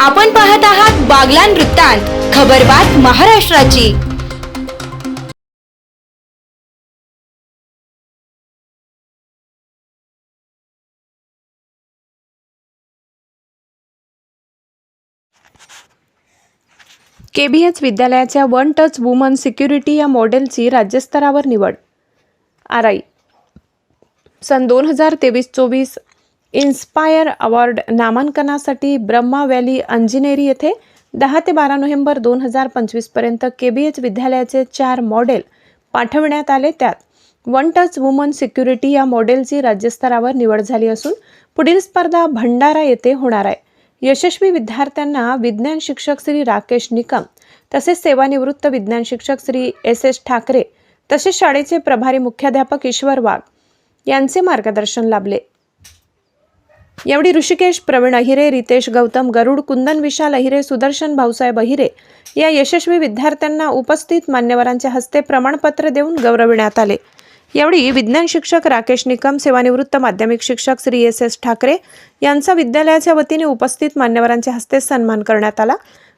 आपण पाहत आहात बागलान वृत्तांत खबरबात महाराष्ट्राची. केबीएच विद्यालयाच्या वन टच वुमन सिक्युरिटी या मॉडेलची राज्यस्तरावर निवड. आर आय सन दोन हजार तेवीस चोवीस इन्स्पायर अवॉर्ड नामांकनासाठी ब्रह्मा व्हॅली अंजिनेरी येथे दहा ते बारा नोव्हेंबर दोन हजार पंचवीसपर्यंत के बी एच विद्यालयाचे चार मॉडेल पाठवण्यात आले त्यात. वन टच वुमन सिक्युरिटी या मॉडेलची राज्यस्तरावर निवड झाली असून पुढील स्पर्धा भंडारा येथे होणार आहे. यशस्वी विद्यार्थ्यांना विज्ञान शिक्षक श्री राकेश निकम तसेच सेवानिवृत्त विज्ञान शिक्षक श्री एस एस ठाकरे तसेच शाळेचे प्रभारी मुख्याध्यापक ईश्वर वाघ यांचे मार्गदर्शन लाभले. यावेळी ऋषिकेश प्रवीण अहिरे रितेश गौतम गरुड कुंदन विशाल अहिरे सुदर्शन भाऊसाहेब अहिरे या यशस्वी विद्यार्थ्यांना उपस्थित मान्यवरांच्या हस्ते प्रमाणपत्र देऊन गौरविण्यात आले. यावेळी विज्ञान शिक्षक राकेश निकम सेवानिवृत्त माध्यमिक शिक्षक श्री एस एस ठाकरे यांचा विद्यालयाच्या वतीने उपस्थित मान्यवरांच्या हस्ते सन्मान करण्यात आला.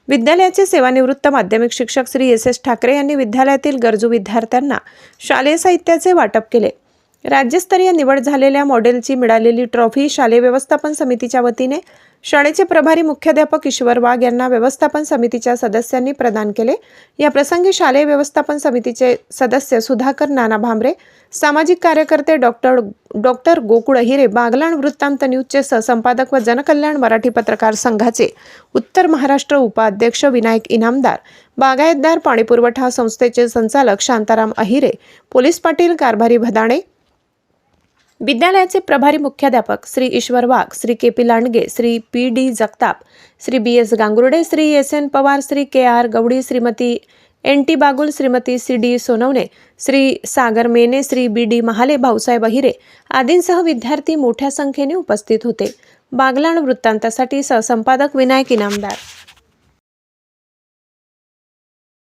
विद्यालयाचे सेवानिवृत्त माध्यमिक शिक्षक श्री एस एस ठाकरे यांनी विद्यालयातील गरजू विद्यार्थ्यांना शालेय साहित्याचे वाटप केले. राज्यस्तरीय निवड झालेल्या मॉडेलची मिळालेली ट्रॉफी शालेय व्यवस्थापन समितीच्या वतीने शाळेचे प्रभारी मुख्याध्यापक ईश्वर वाघ यांना व्यवस्थापन समितीच्या सदस्यांनी प्रदान केले. या प्रसंगी शालेय व्यवस्थापन समितीचे सदस्य सुधाकर नाना भांबरे सामाजिक कार्यकर्ते डॉक्टर डॉक्टर गोकुळ हिरे बागलाण वृत्तांत न्यूजचे सहसंपादक व जनकल्याण मराठी पत्रकार संघाचे उत्तर महाराष्ट्र उपाध्यक्ष विनायक इनामदार बागायतदार पाणीपुरवठा संस्थेचे संचालक शांताराम अहिरे पोलीस पाटील कारभारी भदाणे विद्यालयाचे प्रभारी मुख्याध्यापक Shri Ishwar Wagh Shri K P Landge Shri P D Jagtap Shri B S Gangurde Shri S N Pawar Shri K R Gawadi Shrimati N T Bagul Shrimati C D Sonawane Shri Sagar Mene Shri B D Mahale Bhausaheb Ahire आदींसह विद्यार्थी मोठ्या संख्येने उपस्थित होते. बागलाण वृत्तांतासाठी सहसंपादक विनायक इनामदार.